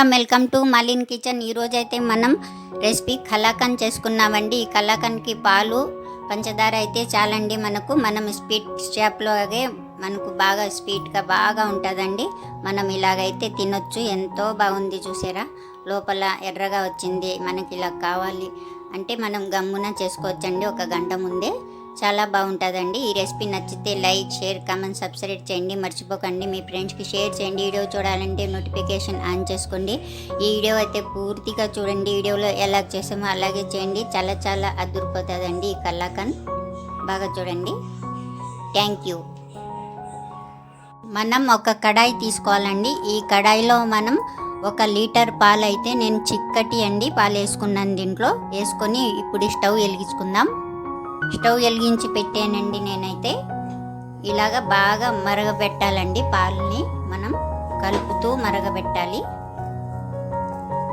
Welcome welcome to Malin kitchen. ఈరోజు అయితే మనం రెసిపీ కలాకన్ చేసుకున్నామండి. ఈ కలాకన్కి పాలు పంచదార అయితే చాలండి మనకు. మనం స్వీట్ షాప్లోగే మనకు బాగా స్వీట్గా బాగా ఉంటుందండి. మనం ఇలాగైతే తినొచ్చు. ఎంతో బాగుంది చూసారా? లోపల ఎర్రగా వచ్చింది. మనకి ఇలా కావాలి అంటే మనం గమ్మున చేసుకోవచ్చండి. ఒక గంట ముందే చాలా బాగుంటుందండి. ఈ రెసిపీ నచ్చితే లైక్ షేర్ కామెంట్ సబ్స్క్రైబ్ చేయండి. మర్చిపోకండి. మీ ఫ్రెండ్స్కి షేర్ చేయండి. వీడియో చూడాలంటే నోటిఫికేషన్ ఆన్ చేసుకోండి. ఈ వీడియో అయితే పూర్తిగా చూడండి. వీడియోలో ఎలా చేసామో అలాగే చేయండి. చాలా చాలా అదురిపోతుందండి ఈ కల్లాకన్. బాగా చూడండి. Thank you. మనం ఒక కడాయి తీసుకోవాలండి. ఈ కడాయిలో మనం ఒక లీటర్ పాలు అయితే నేను చిక్కటి అండి పాలు వేసుకున్నాను దీంట్లో. వేసుకొని ఇప్పుడు స్టవ్ వెలిగించుకుందాం. స్టవ్ వెలిగించి పెట్టానండి నేనైతే. ఇలాగ బాగా మరగబెట్టాలండి పాలని. మనం కలుపుతూ మరగబెట్టాలి.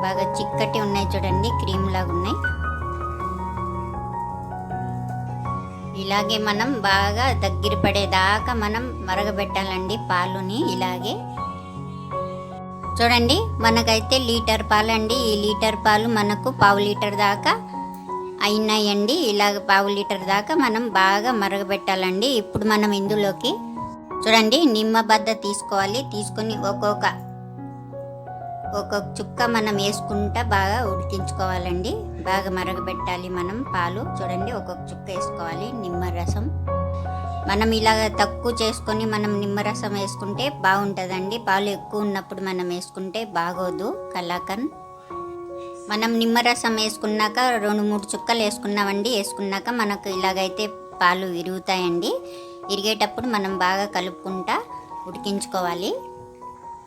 బాగా చిక్కటి ఉన్నాయి చూడండి క్రీమ్ లాగా ఉన్నాయి. ఇలాగే మనం బాగా దగ్గర పడేదాకా మనం మరగబెట్టాలండి పాలుని ఇలాగే. చూడండి మనకైతే లీటర్ పాలు అండి ఈ లీటర్ పాలు మనకు పావు లీటర్ దాకా అయినాయండి. ఇలాగ పావు లీటర్ దాకా మనం బాగా మరగబెట్టాలండి. ఇప్పుడు మనం ఇందులోకి చూడండి నిమ్మ బద్ద తీసుకోవాలి. తీసుకొని ఒక్కొక్క ఒక్కొక్క చుక్క మనం వేసుకుంటా బాగా ఉడికించుకోవాలండి. బాగా మరగబెట్టాలి మనం పాలు. చూడండి ఒక్కొక్క చుక్క వేసుకోవాలి. నిమ్మరసం మనం ఇలాగ తక్కువ చేసుకొని మనం నిమ్మరసం వేసుకుంటే బాగుంటుందండి. పాలు ఎక్కువ ఉన్నప్పుడు మనం వేసుకుంటే బాగోదు. కలాకన్. మనం నిమ్మరసం వేసుకున్నాక రెండు మూడు చుక్కలు వేసుకున్నామండి. వేసుకున్నాక మనకు ఇలాగైతే పాలు విరుగుతాయండి. విరిగేటప్పుడు మనం బాగా కలుపుకుంటా ఉడికించుకోవాలి.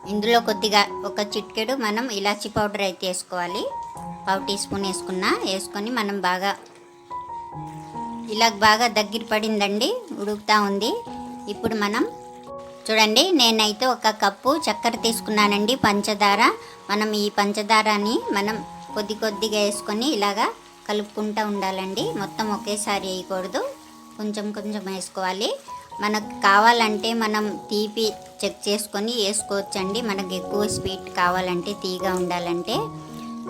ఇందులో కొద్దిగా ఒక చిట్కెడు మనం ఇలాచి పౌడర్ అయితే వేసుకోవాలి. పావు టీ స్పూన్ వేసుకున్నా వేసుకొని మనం బాగా ఇలా బాగా దగ్గర పడిందండి ఉడుకుతూ ఉంది. ఇప్పుడు మనం చూడండి నేనైతే ఒక కప్పు చక్కెర తీసుకున్నానండి పంచదార. మనం ఈ పంచదారని మనం కొద్ది కొద్దిగా వేసుకొని ఇలాగా కలుపుకుంటూ ఉండాలండి. మొత్తం ఒకేసారి వేయకూడదు. కొంచెం కొంచెం వేసుకోవాలి. మనకు కావాలంటే మనం తీపి చెక్ చేసుకొని వేసుకోవచ్చండి. మనకు ఎక్కువ స్వీట్ కావాలంటే తీగా ఉండాలంటే.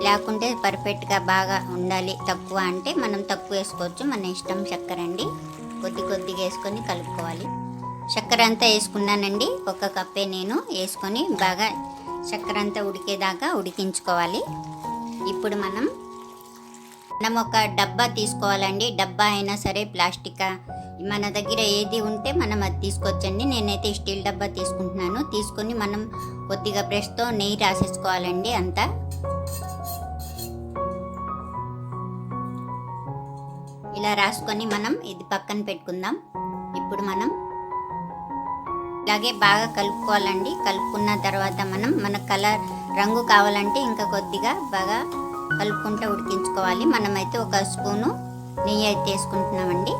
లేకుంటే పర్ఫెక్ట్గా బాగా ఉండాలి తక్కువ అంటే మనం తక్కువ వేసుకోవచ్చు. మన ఇష్టం చక్కెర అండి. కొద్ది కొద్దిగా వేసుకొని కలుపుకోవాలి. చక్కెర అంతా వేసుకున్నానండి. ఒక కప్పే నేను వేసుకొని బాగా చక్కెర అంతా ఉడికేదాకా ఉడికించుకోవాలి. ఇప్పుడు మనం మనం ఒక డబ్బా తీసుకోవాలండి. డబ్బా అయినా సరే ప్లాస్టిక్. మన దగ్గర ఏది ఉంటే మనం అది తీసుకోవచ్చండి నేనైతే స్టీల్ డబ్బా తీసుకుంటున్నాను. తీసుకొని మనం కొద్దిగా బ్రష్తో నెయ్యి రాసేసుకోవాలండి అంతా. ఇలా రాసుకొని మనం ఇది పక్కన పెట్టుకుందాం. ఇప్పుడు మనం ఇలాగే బాగా కలుపుకోవాలండి. కలుపుకున్న తర్వాత మనం మన కలర్ రంగు కావాలంటే ఇంకా కొద్దిగా బాగా కలుపుకుంటూ ఉడికించుకోవాలి. మనమైతే ఒక స్పూను నెయ్యి అయితే వేసుకుంటున్నామండి.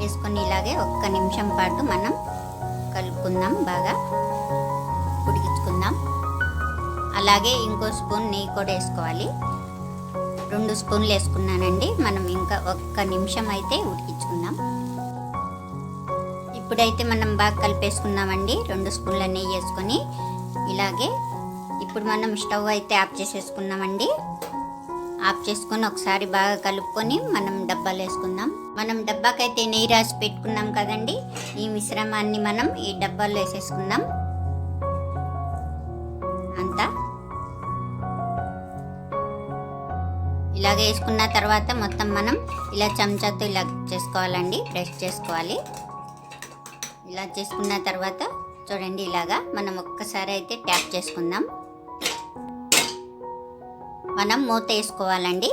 వేసుకొని ఇలాగే ఒక్క నిమిషం పాటు మనం కలుపుకుందాం బాగా ఉడికించుకుందాం. అలాగే ఇంకో స్పూన్ నెయ్యి కూడా వేసుకోవాలి. రెండు స్పూన్లు వేసుకున్నానండి. మనం ఇంకా ఒక్క నిమిషం అయితే ఉడికించుకుందాం. ఇప్పుడైతే మనం బాగా కలిపేసుకున్నామండి రెండు స్పూన్ల నెయ్యి వేసుకొని ఇలాగే ఇప్పుడు మనం స్టవ్ అయితే ఆఫ్ చేసేసుకున్నామండి ఆఫ్ చేసుకొని ఒకసారి బాగా కలుపుకొని మనం డబ్బాలు వేసుకుందాం. మనం డబ్బాకైతే నెయ్యి రాసి పెట్టుకున్నాం కదండి. ఈ మిశ్రమాన్ని మనం ఈ డబ్బాలో వేసేసుకుందాం. అంతా. ఇలాగ వేసుకున్న తర్వాత మొత్తం మనం ఇలా చెంచాతో ఇలా చేసుకోవాలండి. ప్రెస్ చేసుకోవాలి. ఇలా చేసుకున్న తర్వాత చూడండి ఇలాగా మనం ఒక్కసారి అయితే ట్యాప్ చేసుకుందాం. మనం మూత వేసుకోవాలండి.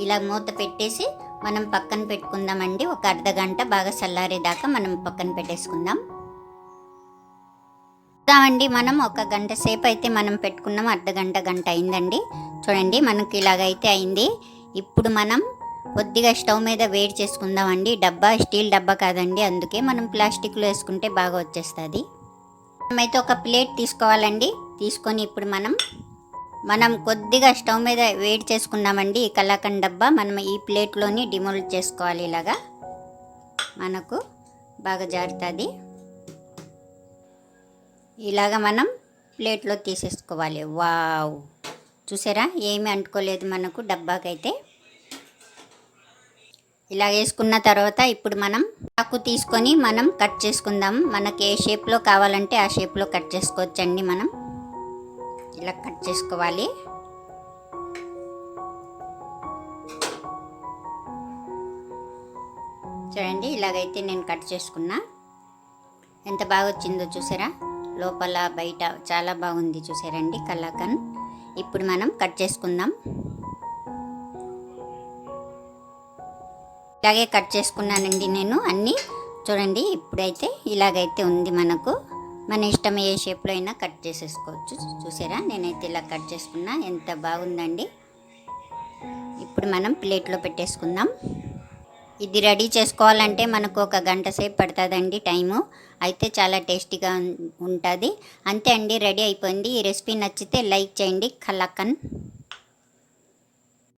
ఇలా మూత పెట్టేసి మనం పక్కన పెట్టుకుందామండి. ఒక అర్ధ గంట బాగా చల్లారేదాకా మనం పక్కన పెట్టేసుకుందాం. చూద్దామండి మనం ఒక గంట సేపు అయితే మనం పెట్టుకున్నాం. అర్ధ గంట గంట అయిందండి. చూడండి మనకి ఇలాగైతే అయింది. ఇప్పుడు మనం కొద్దిగా స్టవ్ మీద వేడి చేసుకుందామండి. డబ్బా స్టీల్ డబ్బా కాదండి. అందుకే మనం ప్లాస్టిక్లో వేసుకుంటే బాగా వచ్చేస్తుంది. మనమైతే ఒక ప్లేట్ తీసుకోవాలండి. తీసుకొని ఇప్పుడు మనం మనం కొద్దిగా స్టవ్ మీద వేడి చేసుకున్నామండి ఈ కలాకండ్ డబ్బా. మనం ఈ ప్లేట్లోని డిమోల్డ్ చేసుకోవాలి ఇలాగా. మనకు బాగా జారుతుంది. ఇలాగ మనం ప్లేట్లో తీసేసుకోవాలి. వావ్! చూసారా? ఏమి అంటుకోలేదు మనకు డబ్బాకైతే. ఇలా వేసుకున్న తర్వాత ఇప్పుడు మనం ఆకు తీసుకొని మనం కట్ చేసుకుందాం. మనకి ఏ షేప్లో కావాలంటే ఆ షేప్లో కట్ చేసుకోవచ్చండి మనం. ఇలా కట్ చేసుకోవాలి. చూడండి ఇలాగైతే నేను కట్ చేసుకున్నా. ఎంత బాగా వచ్చిందో చూసారా? లోపల బయట చాలా బాగుంది చూసారండి కలాకన్. ఇప్పుడు మనం కట్ చేసుకుందాం. ఇలాగే కట్ చేసుకున్నానండి నేను అన్నీ. చూడండి ఇప్పుడైతే ఇలాగైతే ఉంది మనకు. మన ఇష్టం ఏ షేప్లో అయినా కట్ చేసేసుకోవచ్చు. చూసారా? నేనైతే ఇలా కట్ చేసుకున్నా. ఎంత బాగుందండి. ఇప్పుడు మనం ప్లేట్లో పెట్టేసుకుందాం. ఇది రెడీ చేసుకోవాలంటే మనకు ఒక గంట సేపు పడుతుందండి టైము. అయితే చాలా టేస్టీగా ఉంటుంది. అంతే అండి రెడీ అయిపోయింది. ఈ రెసిపీ నచ్చితే లైక్ చేయండి. కలకన్.